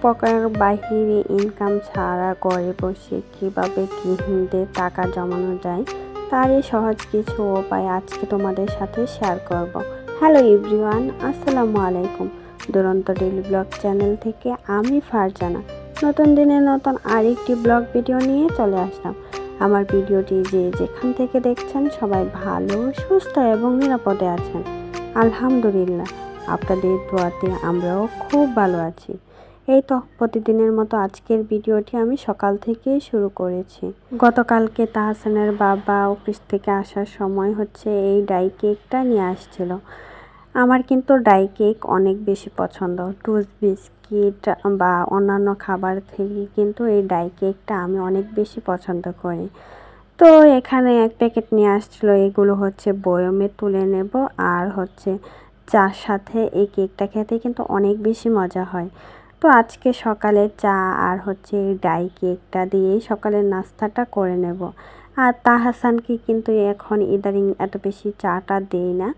কোনো প্রকার বাহিরে ইনকাম ছাড়া ঘরে বসে কীভাবে গৃহিণীদের টাকা জমানো যায়, তারই সহজ কিছু উপায় আজকে তোমাদের সাথে শেয়ার করব। হ্যালো এভরিওয়ান আসসালামু আলাইকুম। দুরন্ত ডেলি ব্লগ চ্যানেল থেকে আমি ফারজানা। নতুন দিনে নতুন আরেকটি ব্লগ ভিডিও নিয়ে চলে আসলাম। আমার ভিডিওটি যে যেখান থেকে দেখছেন সবাই ভালো, সুস্থ এবং নিরাপদে আছেন। আলহামদুলিল্লাহ, আপনাদের দোয়াতে আমরাও খুব ভালো আছি। এই তো, প্রতিদিনের মতো আজকের ভিডিওটি আমি সকাল থেকেই শুরু করেছি। গতকালকে তাহসানের বাবা অফিস থেকে আসার সময় হচ্ছে এই ডাই কেকটা নিয়ে আসছিল। আমার কিন্তু ডাই কেক অনেক বেশি পছন্দ। টুস বিস্কিট বা অন্যান্য খাবার থেকে কিন্তু এই ডাই কেকটা আমি অনেক বেশি পছন্দ করি। তো এখানে এক প্যাকেট নিয়ে আসছিল, এগুলো হচ্ছে বয়মে তুলে নেব আর হচ্ছে চার সাথে এই কেকটা খেতে কিন্তু অনেক বেশি মজা হয়। তো আজকে সকালে চা আর হচ্ছে ডাই কেকটা দিয়েই সকালের নাস্তাটা করে নেব। আর তাহাসানকে কিন্তু এখন ইদারিং এত বেশি চাটা দেই না।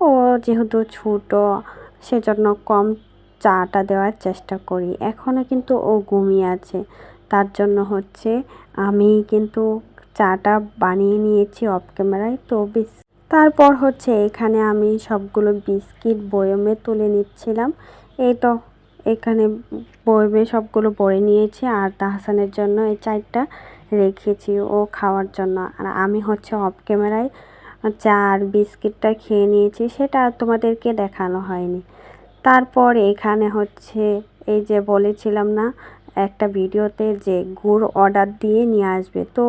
ও যেহেতু ছোটো, সেজন্য কম চাটা দেওয়ার চেষ্টা করি। এখনও কিন্তু ও ঘুমিয়ে আছে। তার জন্য হচ্ছে আমি কিন্তু চাটা বানিয়ে নিয়েছি অফ ক্যামেরায়, তো বিস তারপর হচ্ছে এখানে আমি সবগুলো বিস্কিট বয়মে তুলে নিচ্ছিলাম। এই তো এখানে বইবে সবগুলো বয়ে নিয়েছি আর তাহসানের জন্য এই চারটা রেখেছি ও খাওয়ার জন্য। আর আমি হচ্ছে অফ ক্যামেরায় চা আর বিস্কিটটা খেয়ে নিয়েছি, সেটা তোমাদেরকে দেখানো হয়নি। তারপর এখানে হচ্ছে এই যে বলেছিলাম না, একটা ভিডিওতে যে গুড় অর্ডার দিয়ে নিয়ে আসবে। তো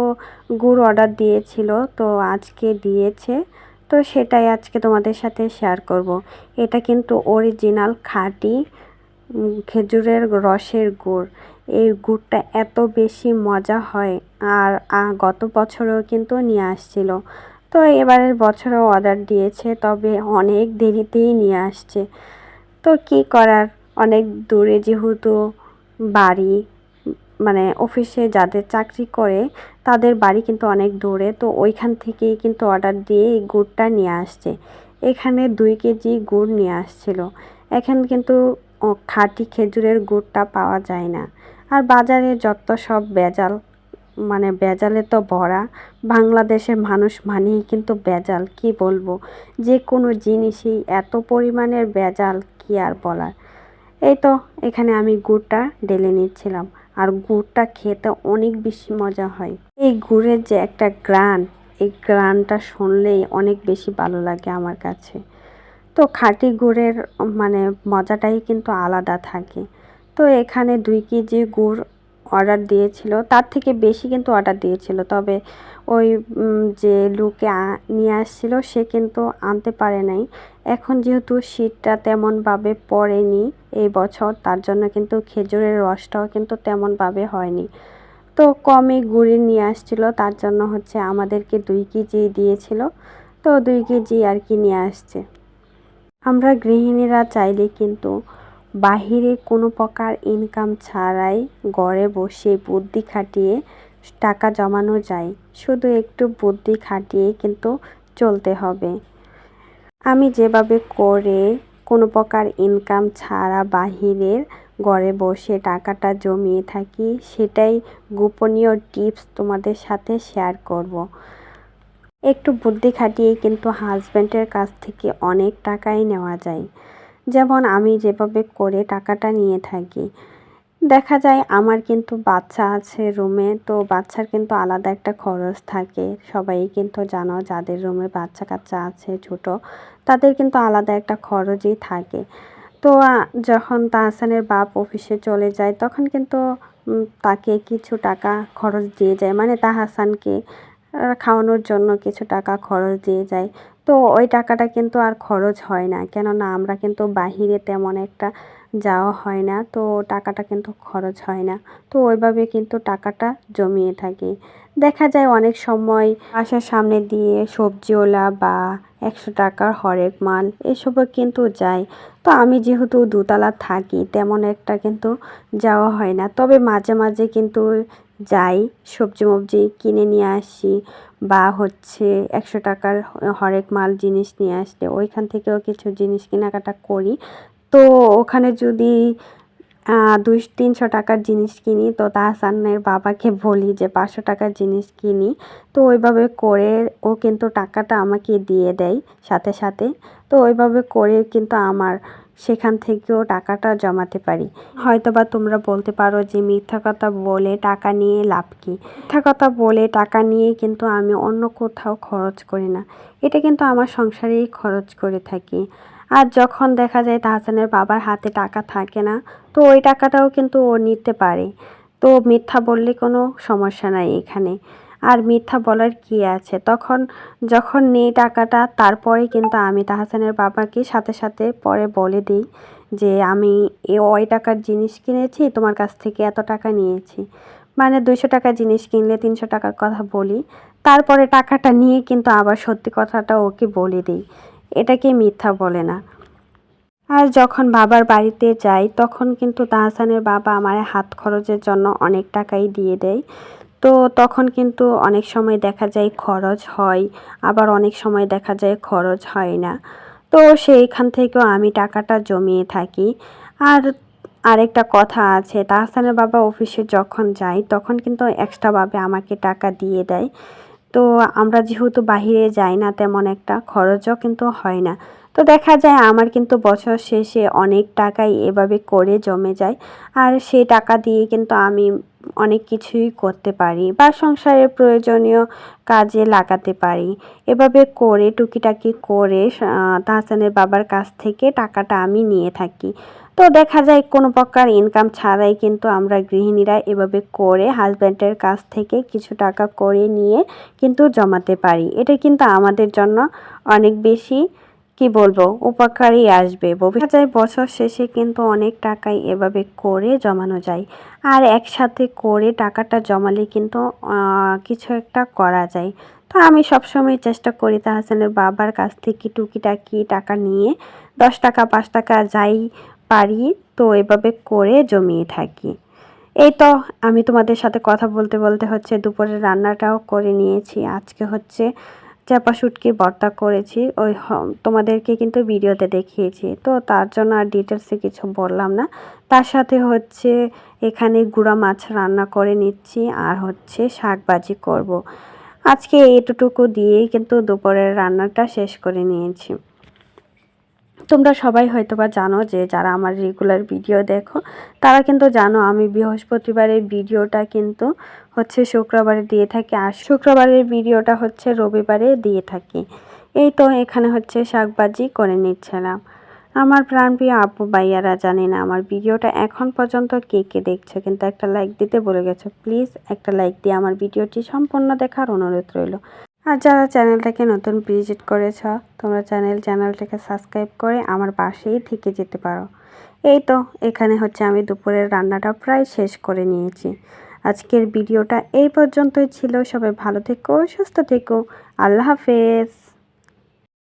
গুড় অর্ডার দিয়েছিল, তো আজকে দিয়েছে, তো সেটাই আজকে তোমাদের সাথে শেয়ার করব। এটা কিন্তু অরিজিনাল খাঁটি খেজুরের রসের গুড়। এই গুড়টা এত বেশি মজা হয় আর গত বছরেও কিন্তু নিয়ে আসছিল। তো এবারের বছরেও অর্ডার দিয়েছে, তবে অনেক দেরিতেই নিয়ে আসছে। তো কি করার? অনেক দূরে যেহেতু বাড়ি মানে অফিসে যাদের চাকরি করে, তাদের বাড়ি কিন্তু অনেক দূরে, তো ওইখান থেকেই কিন্তু অর্ডার দিয়ে এই গুড়টা নিয়ে আসছে। এখানে দুই কেজি গুড় নিয়ে আসছিল। এখানে কিন্তু খাঁটি খেজুরের গুড়টা পাওয়া যায় না। আর বাজারে যত সব বেজাল মানে বেজালে তো ভরা বাংলাদেশের মানুষ মানেই কিন্তু বেজাল কি বলব? যে কোনো জিনিসই এত পরিমাণের বেজাল কি আর বলার? এই তো, এখানে আমি গুড়টা ঢেলে নিচ্ছিলাম। আর গুড়টা খেতে অনেক বেশি মজা হয়। এই গুড়ের যে একটা গ্রান, এই গ্রানটা শুনলেই অনেক বেশি ভালো লাগে আমার কাছে। তো খাঁটি গুড়ের মানে মজাটাই কিন্তু আলাদা থাকে। তো এখানে দুই কেজি গুড় অর্ডার দিয়েছিল। তার থেকে বেশি কিন্তু অর্ডার দিয়েছিল। তবে ওই যে লুকে নিয়ে আসছিল, সে কিন্তু আনতে পারে নাই। এখন যেহেতু শীতটা তেমনভাবে পড়েনি এই বছর, তার জন্য কিন্তু খেজুরের রসটাও কিন্তু তেমনভাবে হয়নি। তো কমই গুড়ি নিয়ে আসছিল, তার জন্য হচ্ছে আমাদেরকে দুই কেজি দিয়েছিল। তো দুই কেজি আর কি নিয়ে আসছে। আমরা গৃহিণীরা চাইলে কিন্তু বাহিরে কোনো প্রকার ইনকাম ছাড়াই ঘরে বসে বুদ্ধি খাটিয়ে টাকা জমানো যায় শুধু একটু বুদ্ধি খাটিয়ে কিন্তু চলতে হবে আমি যেভাবে করে কোনো প্রকার ইনকাম ছাড়া বাহিরের ঘরে বসে টাকাটা জমিয়ে থাকি, সেটাই গোপনীয় টিপস তোমাদের সাথে শেয়ার করব। একটু বুদ্ধি খাটিয়ে কিন্তু হাজব্যান্ডের কাছ থেকে অনেক টাকাই নেওয়া যায়। যেমন আমি যেভাবে করে টাকাটা নিয়ে থাকি। দেখা যায় আমার কিন্তু বাচ্চা আছে রুমে তো বাচ্চার কিন্তু আলাদা একটা খরচ থাকে। সবাই কিন্তু জানো যাদের রুমে বাচ্চা কাচ্চা আছে, ছোট, তাদের কিন্তু আলাদা একটা খরচই থাকে। তো যখন তাহসানের বাপ অফিসে চলে যায়, তখন কিন্তু তাকে কিছু টাকা খরচ দিয়ে যায়। মানে তাহাসানকে খাওয়ানোর জন্য কিছু টাকা খরচ দিয়ে যায়। তো ওই টাকাটা কিন্তু আর খরচ হয় না। কেননা আমরা কিন্তু বাহিরে তেমন একটা যাওয়া হয় না। তো টাকাটা কিন্তু খরচ হয় না। তো ওইভাবে কিন্তু টাকাটা জমিয়ে থাকে। দেখা যায় অনেক সময় বাসার সামনে দিয়ে সবজিওলা বা একশো টাকার হরেক মাল এসবও কিন্তু যায়। তো আমি যেহেতু দুতলা থাকি, তেমন একটা কিন্তু যাওয়া হয় না। তবে মাঝে মাঝে কিন্তু যাই, সবজি মবজি কিনে নিয়ে আসি বা হচ্ছে একশো টাকার হরেক মাল জিনিস নিয়ে আসলে ওইখান থেকেও কিছু জিনিস কেনাকাটা করি। তো ওখানে যদি দুই, তিনশো টাকার জিনিস কিনি, তো তাহসানের বাবাকে বলি যে পাঁচশো টাকার জিনিস কিনি। তো ওইভাবে করে ও কিন্তু টাকাটা আমাকে দিয়ে দেয় সাথে সাথে। তো ওইভাবে করে কিন্তু আমার সেখান থেকেও টাকাটা জমাতে পারি। হয়তো বা তোমরা বলতে পারো যে মিথ্যা কথা বলে টাকা নিয়ে লাভ কি? মিথ্যা কথা বলে টাকা নিয়ে কিন্তু আমি অন্য কোথাও খরচ করি না। এটা কিন্তু আমার সংসারেই খরচ করে থাকি। আর যখন দেখা যায় তাহসানের বাবার হাতে টাকা থাকে না, তো ওই টাকাটাও কিন্তু ও নিতে পারে। তো মিথ্যা বললে কোনো সমস্যা নাই এখানে। মিথ্যা বলার কি আছে? তখন যখন নেই টাকাটা তারপরে কিন্তু আমি তাহসানের বাবাকে সাথে সাথে পরে বলে দিই যে, আমি এ ওই টাকার জিনিস কিনেছি, তোমার কাছ থেকে এত টাকা নিয়েছি। মানে দুইশো টাকার জিনিস কিনলে তিনশো টাকার কথা বলি। তারপরে টাকাটা নিয়ে কিন্তু আবার সত্যি কথাটা ওকে বলে দিই। এটাকে মিথ্যা বলে না। আর যখন বাবার বাড়িতে যাই, তখন কিন্তু তাহসানের বাবা আমার হাত খরচের জন্য অনেক টাকাই দিয়ে দেয়। তো তখন কিন্তু অনেক সময় দেখা যায় খরচ হয়, আবার অনেক সময় দেখা যায় খরচ হয় না। তো সেইখান থেকেও আমি টাকাটা জমিয়ে থাকি। আর আরেকটা কথা আছে, তাহসানের বাবা অফিসে যখন যাই তখন কিন্তু এক্সট্রাভাবে আমাকে টাকা দিয়ে দেয়। তো আমরা যেহেতু বাহিরে যাই না, তেমন একটা খরচও কিন্তু হয় না। তো দেখা যায় আমার কিন্তু বছর শেষে অনেক টাকাই এভাবে করে জমে যায়। আর সেই টাকা দিয়ে কিন্তু আমি অনেক কিছুই করতে পারি বা সংসারের প্রয়োজনীয় কাজে লাগাতে পারি। এভাবে করে, টুকিটাকি করে তাহসানের বাবার কাছ থেকে টাকাটা আমি নিয়ে থাকি। তো দেখা যায় কোনো প্রকার ইনকাম ছাড়াই কিন্তু আমরা গৃহিণীরা এভাবে করে হাজব্যান্ডের কাছ থেকে কিছু টাকা করে নিয়ে কিন্তু জমাতে পারি। এটা কিন্তু আমাদের জন্য অনেক বেশি কি বলব, উপকারই আসবে। দেখা যায় বছর শেষে কিন্তু অনেক টাকাই এভাবে করে জমানো যায়। আর একসাথে করে টাকাটা জমালে কিন্তু কিছু একটা করা যায়। তো আমি সবসময় চেষ্টা করি তাহসানের বাবার কাছ থেকে টুকিটাকি টাকা নিয়ে দশ টাকা, পাঁচ টাকা যাই পারি তো এভাবে করে জমিয়ে থাকি। এই তো আমি তোমাদের সাথে কথা বলতে বলতে হচ্ছে দুপুরের রান্নাটাও করে নিয়েছি। আজকে হচ্ছে চাপা শুটকি ভর্তা করেছি, ওই তোমাদেরকে কিন্তু ভিডিওতে দেখিয়েছি। তো তার জন্য আর ডিটেলসে কিছু বললাম না। তার সাথে হচ্ছে এখানে গুঁড়া মাছ রান্না করে নিচ্ছি আর হচ্ছে শাক ভাজি করব। আজকে এতটুকু দিয়েই কিন্তু দুপুরের রান্নাটা শেষ করে নিয়েছি। তোমরা সবাই হয়তো বা জানো যে, যারা আমার রেগুলার ভিডিও দেখো, তারা কিন্তু জানো আমি বৃহস্পতিবারের ভিডিওটা কিন্তু হচ্ছে শুক্রবারে দিয়ে থাকি আর শুক্রবারের ভিডিওটা হচ্ছে রবিবারে দিয়ে থাকি। এই তো এখানে হচ্ছে শাকবাজি করে নিচ্ছিলাম। আমার প্রাণপ্রিয় আপু ভাইয়ারা জানি না আমার ভিডিওটা এখন পর্যন্ত কে কে দেখছে, কিন্তু একটা লাইক দিতে বলে গেছো। প্লিজ একটা লাইক দিয়ে আমার ভিডিওটি সম্পূর্ণ দেখার অনুরোধ রইল। আর যারা চ্যানেলটাকে নতুন ভিজিট করেছ, তোমরা চ্যানেল চ্যানেলটাকে সাবস্ক্রাইব করে আমার পাশেই থেকে যেতে পারো। এই তো এখানে হচ্ছে আমি দুপুরের রান্নাটা প্রায় শেষ করে নিয়েছি। আজকের ভিডিওটা এই পর্যন্তই ছিল। সবাই ভালো থেকো সুস্থ থেকো। আল্লাহ হাফেজ।